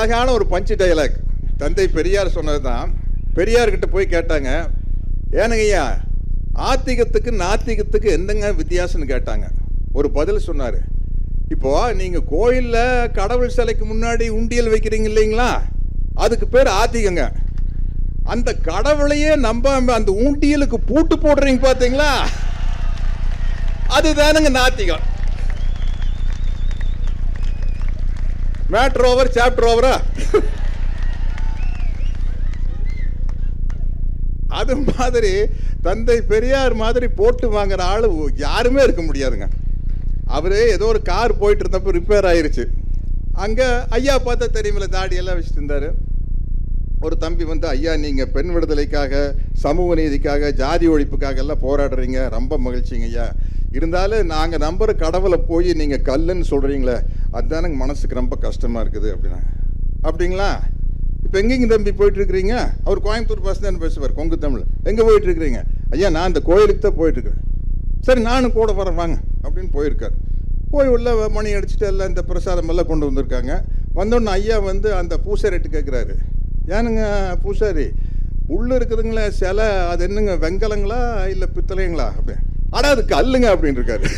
அழகான ஒரு பஞ்சு டைலாக் தந்தை பெரியார் சொன்னது தான் பெரியார்கிட்ட போய் கேட்டாங்க ஏனுங்கய்யா ஆத்திகத்துக்கு நாத்திகத்துக்கு என்னங்க வித்தியாசம்னு கேட்டாங்க. ஒரு பதில் சொன்னார் இப்போ நீங்கள் கோயிலில் கடவுள் சிலைக்கு முன்னாடி உண்டியல் வைக்கிறீங்க இல்லைங்களா? அதுக்கு பேர் ஆத்திகங்க. அந்த கடவுளையே நம்பாம அந்த உண்டியலுக்கு பூட்டு போடுறீங்க பார்த்தீங்களா அதுதானுங்க நாத்திகம். மேட்ரு ஓவர் சாப்டர் ஓவரா அது மாதிரி தந்தை பெரியார் மாதிரி போட்டு வாங்குற ஆளு யாருமே இருக்க முடியாதுங்க. அவரு ஏதோ ஒரு கார் போயிட்டு இருந்தப்ப ரிப்பேர் ஆயிருச்சு. அங்க ஐயா பார்த்தா தெரியுமில்ல தாடியெல்லாம் வச்சுட்டு இருந்தாரு. ஒரு தம்பி வந்து ஐயா நீங்க பெண் விடுதலைக்காக சமூக நீதிக்காக ஜாதி ஒழிப்புக்காக எல்லாம் போராடுறீங்க. ரொம்ப மகிழ்ச்சிங்க ஐயா. இருந்தாலும் நாங்கள் நம்புற கடவுளை போய் நீங்க கல்லுன்னு அதுதான் எனக்கு மனசுக்கு ரொம்ப கஷ்டமாக இருக்குது அப்படின்னா அப்படிங்களா? இப்போ எங்கேங்க தம்பி போயிட்டுருக்கிறீங்க? அவர் கோயம்புத்தூர் பஸ் தான் பேசுவார் கொங்கு தமிழ். எங்கே போயிட்டுருக்கிறீங்க? ஐயா நான் அந்த கோயிலுக்கு தான் போயிட்டுருக்கிறேன். சரி நானும் கூட வரேன் வாங்க அப்படின்னு போயிருக்கார். போய் உள்ள மணி அடிச்சுட்டு எல்லாம் இந்த பிரசாதம் எல்லாம் கொண்டு வந்திருக்காங்க. வந்தோடனே ஐயா வந்து அந்த பூசாரிட்டு கேட்குறாரு ஏனுங்க பூசாரி? உள்ளே இருக்குதுங்களே சிலை அது என்னங்க வெங்கலங்களா இல்லை பித்தளைங்களா அப்படி. ஆனால் அது கல்லுங்க அப்படின்னு இருக்காரு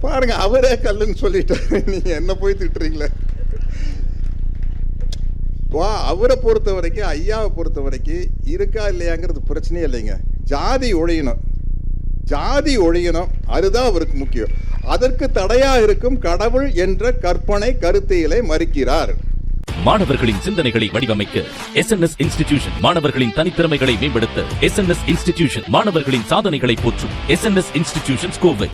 பாருங்க அவரே கல்லுன்னு சொல்லிட்டாரு நீங்க என்ன போய் திட்டுறீங்களே? வா அவரை பொறுத்த வரைக்கும் ஐயாவை பொறுத்த வரைக்கும் இருக்கா இல்லையாங்கிறது பிரச்சனையே இல்லைங்க. ஜாதி ஒழியணும். ஜாதி ஒழியணும். அதுதான் அவருக்கு முக்கியம். அதற்கு தடையா இருக்கும் கடவுள் என்ற கற்பனை கருத்தியலை மறுக்கிறார். மாணவர்களின் சிந்தனைகளை வடிவமைக்க எஸ் என் எஸ் இன்ஸ்டிடியூஷன் மாணவர்களின் தனித்திறமைகளை மேம்படுத்த எஸ் என் எஸ் இன்ஸ்டிடியூஷன் மாணவர்களின் சாதனைகளை போற்றும் S N S institution Kovai